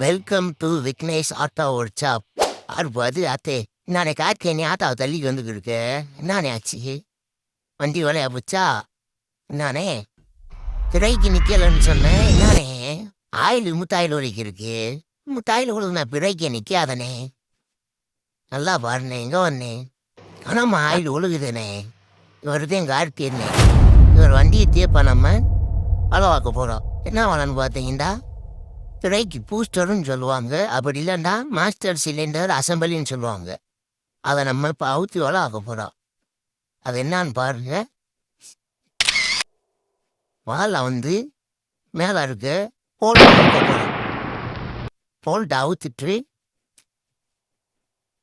Welcome to Vignesh auto workshop ஆர்பாது அத்தே நானே கார்க்கே நீ ஆட்டோ தள்ளி வந்துக்கிட்டு நானே ஆச்சு. வண்டி வேலையா போச்சா? நானே. திரைக்கு நிக்கலன்னு சொன்னேன். நானே. ஆயில் முத்தாயில் ஒழிக்கு இருக்கு. முத்தாயில் ஒழுங்குனா பிறைக்கு நிற்காதனே நல்லா பாருனே எங்க வந்தேன் ஆனாம்மா ஆயில் ஒழுகுதுனே. இவருது ஆர்த்தி இருந்தேன் இவர் வண்டியை தேப்பா நம்ம அளவாக்க போகிறோம் என்ன வேணும்னு பார்த்தீங்கன்னா திரைக்கு பூஸ்டர்னு சொல்லுவாங்க. அப்படி இல்லைன்னா மாஸ்டர் சிலிண்டர் அசம்பிளின்னு சொல்லுவாங்க. அதை நம்ம இப்போ அவுத்தி வள ஆக்க போகிறோம் அது என்னன்னு பாருங்க. வாழை வந்து மேலே இருக்க போல்ட் அவுக்க போகிறோம் போல்ட் அவுத்துட்டு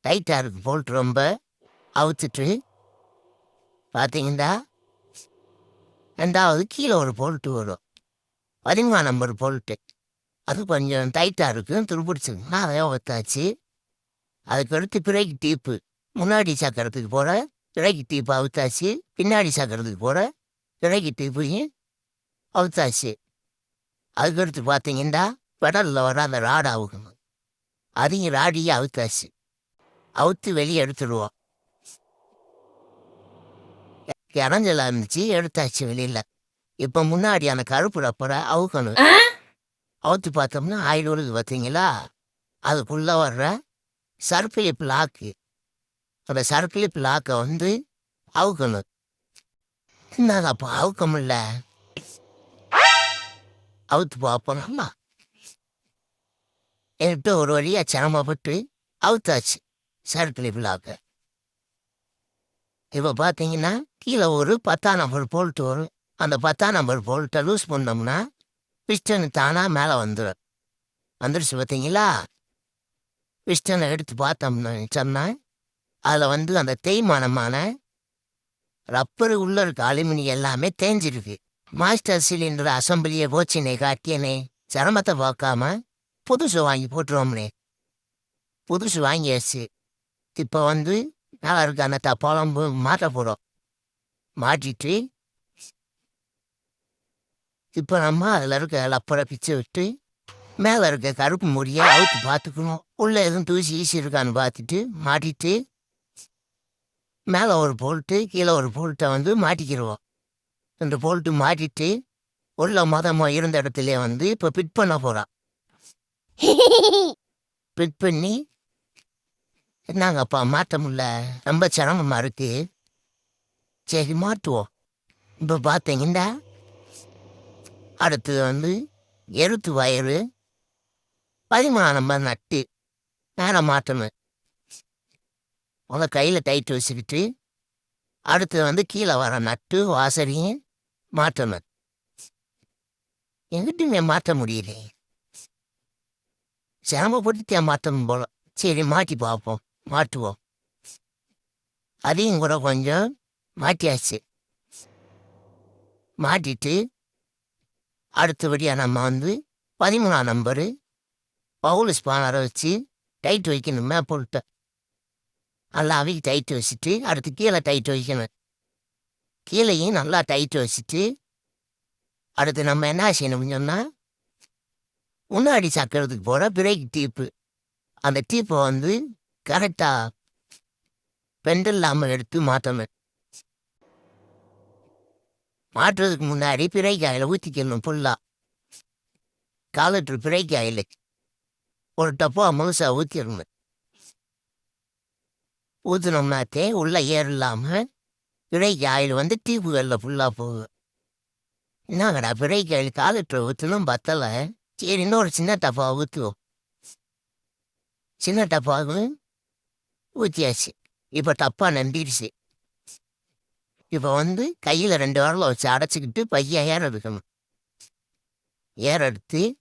டைட்டாக இருக்கு போல்ட் ரொம்ப. அவுத்துட்டு பார்த்தீங்கன்னா ரெண்டாவது கீழே ஒரு போல்ட்டு வரும். பதிமூணாம் நம்பர் போல்ட்டு. அது கொஞ்சம் டைட்டாக இருக்கும் துருப்பிடிச்சிருக்குன்னா அதை ஒத்தாச்சு. அதுக்கடுத்து பிறகு டீப்பு. முன்னாடி சாக்கிறதுக்கு போகிற பிறகு டீப்பு அவுத்தாச்சு. பின்னாடி சாக்கிறதுக்கு போகிற பிறகு டீப்பையும் அவுத்தாச்சு. அதுக்கடுத்து பார்த்தீங்கன்னா பெடலில் வர அந்த ராடு அவுக்கணும் அதையும் ராடியே அவுத்தாச்சு. அவுத்து வெளியே எடுத்துடுவோம் இறஞ்சலா இருந்துச்சு எடுத்தாச்சு வெளியில். இப்போ முன்னாடி அந்த கருப்பு ரப்பரை அவுக்கணும். அவுத்து பார்த்தோம்னா ஆயில் வருது பார்த்தீங்களா? அதுக்குள்ளே வர்ற சர்க்கிளிப் லாக்கு அந்த சர்க்கிளிப் பிளாக்கை வந்து அவுக்கணும். என்னங்க அப்போ அவுக்க முடியல அவுத்து பார்ப்போம்மா என்கிட்ட ஒரு வழியாக சிரமப்பட்டு அவுத்தாச்சு சர்க்கிளிப் லாக்கை இப்போ பார்த்தீங்கன்னா கீழே ஒரு பத்தாம் நம்பர் போல்ட்டு வரும். அந்த பத்தாம் நம்பர் போல்ட்டை லூஸ் பண்ணோம்னா பிஸ்டன் தானாக மேலே வந்துடும் வந்துடுச்சு பார்த்தீங்களா பிஸ்டனை எடுத்து பார்த்தோம்னு சொன்னேன் அதில் வந்து அந்த தேய்மானமான ரப்பர் உள்ள இருக்க அலுமினி எல்லாமே தேஞ்சிருக்கு. மாஸ்டர் சிலிண்டர் அசம்பிளியை போச்சுனே காட்டியனே சிரமத்தை பார்க்காம புதுசு வாங்கி போட்டுருவோம்னே. புதுசு வாங்கியாச்சு. இப்போ வந்து நல்லா இருக்க அந்த த மாற்ற போகிறோம் மாட்டிட்டு இப்போ நம்ம அதில் இருக்க லப்பரை பிச்சு விட்டு மேலே இருக்க கருப்பு முடியை அவுத்து பார்த்துக்கணும் உள்ளே எதுவும் தூசி ஈசி இருக்கான்னு பார்த்துட்டு மாட்டிட்டு மேலே ஒரு போல்ட்டு கீழே ஒரு போல்ட்டை வந்து மாட்டிக்கிடுவோம் இந்த போல்ட்டு மாட்டிட்டு உள்ள மதமாக இருந்த இடத்துல வந்து இப்போ பிட் பண்ண போகிறான் பிட் பண்ணி என்னங்கப்பா மாற்ற முடியல? ரொம்ப சிரமமாக இருக்கு. சரி மாற்றுவோம். இப்போ பார்த்தீங்கன்னா அடுத்தது வந்து எருத்து வயறு பரிமாணம் நட்டு நேரம் மாற்றணும் உங்கள் கையில் டைட் வச்சுக்கிட்டு அடுத்து வந்து கீழே வர நட்டு வாசரியும் மாற்றணும் எங்கிட்டுமே மாற்ற முடியல. சிரமப்பட்டு மாற்றணும் போல. சரி மாட்டி பார்ப்போம். மாட்டுவோம் அதையும் கூட கொஞ்சம் மாட்டியாச்சு மாட்டிட்டு அடுத்தபடியாக நம்ம வந்து பதிமூணாம் நம்பரு பவுல் ஸ்பானரை வச்சு டைட் வைக்கணும் மேப்போல்ட்ட நல்லா அவிக்கு டைட் வச்சுட்டு அடுத்து கீழே டைட் வைக்கணும். கீழேயும் நல்லா டைட் வச்சுட்டு அடுத்து நம்ம என்ன செய்யணும்னு சொன்னால் முன்னாடி சக்கரத்துக்கு போகிற பிரேக் டீப்பு அந்த டீப்பை வந்து கரெக்டாக பெண்டல் இல்லாமல் எடுத்து மாற்றணும். மாற்றுறதுக்கு முன்னாடி பிறைக்காயில் ஊற்றிக்கணும் ஃபுல்லாக காலட்டு பிறைக்காயில் ஒரு டப்பா முழுசாக ஊற்றிடணும் ஊற்றினோம்னாத்தே உள்ளே ஏர் இல்லாமல் பிறைக்காயில் வந்து டீப்புகளில் ஃபுல்லாக போகும். என்னங்கடா பிறைக்காயில் காலட்டு ஊற்றணும் பத்தலை. சரி இன்னொரு சின்ன டப்பா ஊற்றுவோம் சின்ன டப்பாவும் ஊற்றியாச்சு இப்போ டப்பா நம்பிடுச்சு. இப்போ வந்து கையில் ரெண்டு வாரம் வச்சு அடைச்சிக்கிட்டு பையன் ஏற எடுக்கணும் ஏற எடுத்து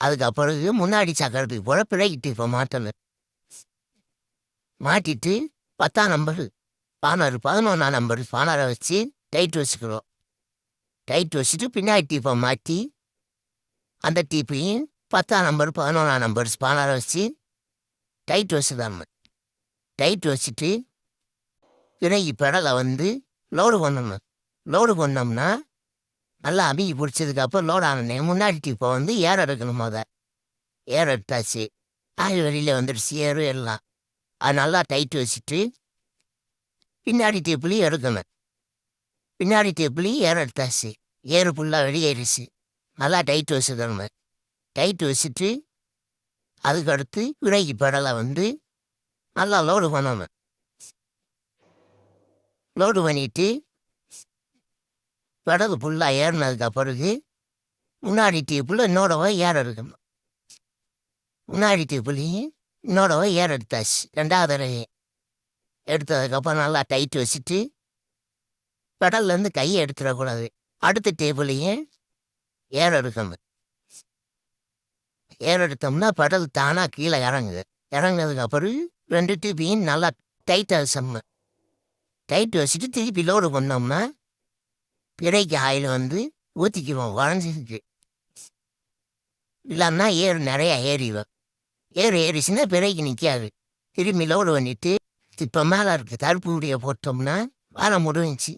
அதுக்கப்புறம் முன்னாடி சக்கரத்துக்கு போல பிழைக்கிட்டு இப்போ மாட்டணும் மாட்டிட்டு பத்தாம் நம்பரு பானாறு பதினொன்றாம் நம்பர் பானாரை வச்சு டைட் வச்சுக்கிறோம். டைட் வச்சுட்டு பின்னாடி டீப்பை மாட்டி அந்த டீப்பையும் பத்தாம் நம்பர் பதினொன்றாம் நம்பர் ஸ்பானரை வச்சு டைட் வச்சுதான் டைட் வச்சுட்டு பிறகு பெடலை வந்து லோடு பண்ணணும் லோடு பண்ணோம்னா நல்லா அமுகி பிடிச்சதுக்கப்புறம் லோடு ஆனே முன்னாடி இப்போ வந்து ஏற எடுக்கணும் முத. ஏர் எடுத்தாச்சு. ஆயில் வெளியில் வந்துடுச்சு ஏறு எல்லாம். அது நல்லா டைட்டு வச்சுட்டு பின்னாடி டேப்புலையும் எடுக்கணும். பின்னாடி டேப்புலையும் ஏர் எடுத்தாச்சு. ஏறு ஃபுல்லாக வெளியேறிச்சு. நல்லா டைட் வச்சுக்கணும். டைட் வச்சுட்டு அதுக்கடுத்து விரைக்கு படலை வந்து நல்லா லோடு பண்ணணும் லோடு பண்ணிட்டு பெடல் ஃபுல்லாக ஏறினதுக்கு பிறகு முன்னாடி டீப்பில் இன்னோடவை ஏற இருக்கணும் முன்னாடி டீப்புலையும் இன்னோடவை ஏற எடுத்தாச்சு. ரெண்டாவது தடவை எடுத்ததுக்கப்புறம் நல்லா டைட் வச்சுட்டு பெடல்லேருந்து கையை எடுத்துடக்கூடாது. அடுத்த டேபிளையும் ஏற எடுக்கணும். ஏற எடுத்தோம்னா பெடல் தானாக கீழே இறங்குது. இறங்குனதுக்கு அப்புறம் ரெண்டு டியூப்பையும் நல்லா டைட்டாக செம்மு. டைட் வச்சுட்டு திருப்பி லோடு பண்ணோம்னா பிறைக்கு ஆயில் வந்து ஊற்றிக்குவோம் வளைஞ்சிருக்கு இல்லைன்னா ஏறு நிறையா ஏறிவோம் ஏறு ஏறிச்சுன்னா பிறைக்கு நிற்காது திரும்பி லோடு பண்ணிட்டு இப்போ மேலே இருக்க தடுப்பு முடிய போட்டோம்னா வேலை முடிஞ்சிச்சு.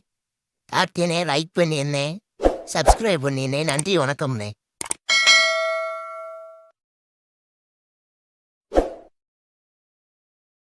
பார்த்தேனே லைக் பண்ணியிருந்தேன். சப்ஸ்கிரைப் பண்ணியிருந்தேன். நன்றி வணக்கம்ண்ணே.